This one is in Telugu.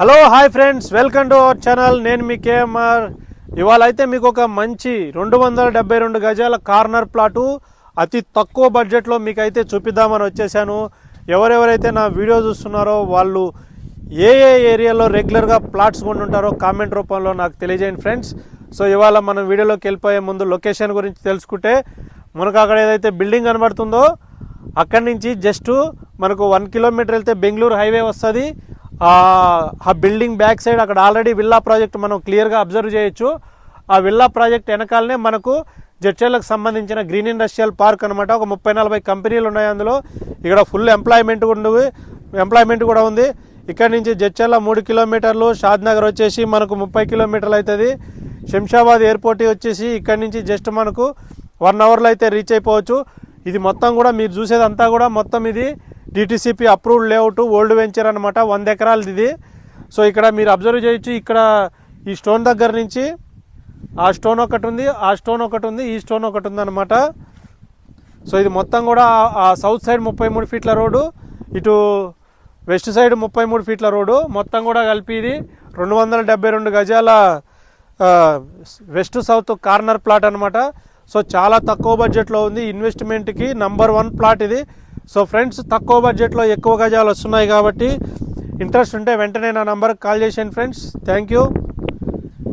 Hello hi friends welcome to our channel నేను మీ కేఎంఆర్ ఇవాళ అయితే మీకు ఒక మంచి రెండు వందల డెబ్బై రెండు గజాల కార్నర్ ప్లాటు అతి తక్కువ బడ్జెట్లో మీకు అయితే చూపిద్దామని వచ్చేసాను. ఎవరెవరైతే నా వీడియో చూస్తున్నారో వాళ్ళు ఏ ఏ ఏరియాలో రెగ్యులర్గా ప్లాట్స్ కొంటుంటారో కామెంట్ రూపంలో నాకు తెలియజేయండి ఫ్రెండ్స్ సో ఇవాళ మనం వీడియోలోకి వెళ్ళిపోయే ముందు లొకేషన్ గురించి తెలుసుకుంటే మనకు అక్కడ ఏదైతే బిల్డింగ్ కనబడుతుందో అక్కడి నుంచి జస్ట్ మనకు వన్ కిలోమీటర్ వెళ్తే బెంగళూరు హైవే వస్తుంది. ఆ బిల్డింగ్ బ్యాక్ సైడ్ అక్కడ ఆల్రెడీ విల్లా ప్రాజెక్ట్ మనం క్లియర్గా అబ్జర్వ్ చేయొచ్చు. ఆ విల్లా ప్రాజెక్ట్ వెనకాలనే మనకు జడ్చర్లకు సంబంధించిన గ్రీన్ ఇండస్ట్రియల్ పార్క్ అనమాట ఒక ముప్పై నలభై కంపెనీలు ఉన్నాయి అందులో. ఇక్కడ ఫుల్ ఎంప్లాయ్మెంట్ ఉండవు ఎంప్లాయ్మెంట్ కూడా ఉంది. ఇక్కడ నుంచి జడ్చర్ల మూడు కిలోమీటర్లు షాద్ నగర్ వచ్చేసి మనకు ముప్పై కిలోమీటర్లు అవుతుంది. శంషాబాద్ ఎయిర్పోర్ట్ వచ్చేసి ఇక్కడ నుంచి జస్ట్ మనకు వన్ అవర్లో అయితే రీచ్ అయిపోవచ్చు. ఇది మొత్తం కూడా మీరు చూసేదంతా కూడా మొత్తం ఇది DTCP approved layout old venture అనమాట వంద ఎకరాలది ఇది. సో ఇక్కడ మీరు అబ్జర్వ్ చేయొచ్చు ఇక్కడ ఈ స్టోన్ దగ్గర నుంచి ఆ స్టోన్ ఒకటి ఉంది ఆ స్టోన్ ఒకటి ఉంది ఈ స్టోన్ ఒకటి ఉంది అనమాట సో ఇది మొత్తం కూడా ఆ- సౌత్ సైడ్ ముప్పై మూడు ఫీట్ల రోడ్డు ఇటు వెస్ట్ సైడ్ ముప్పై మూడు ఫీట్ల రోడ్డు మొత్తం కూడా కలిపి ఇది రెండు వందల డెబ్బై రెండు గజాల వెస్ట్ సౌత్ కార్నర్ ప్లాట్ అనమాట సో చాలా తక్కువ బడ్జెట్లో ఉంది. ఇన్వెస్ట్మెంట్కి నంబర్ వన్ ప్లాట్ ఇది. సో ఫ్రెండ్స్ తక్కువ బడ్జెట్లో ఎక్కువ గజాలు వస్తున్నాయి కాబట్టి ఇంట్రెస్ట్ ఉంటే వెంటనే నా నంబర్కి కాల్ చేసేయండి ఫ్రెండ్స్ థ్యాంక్ యూ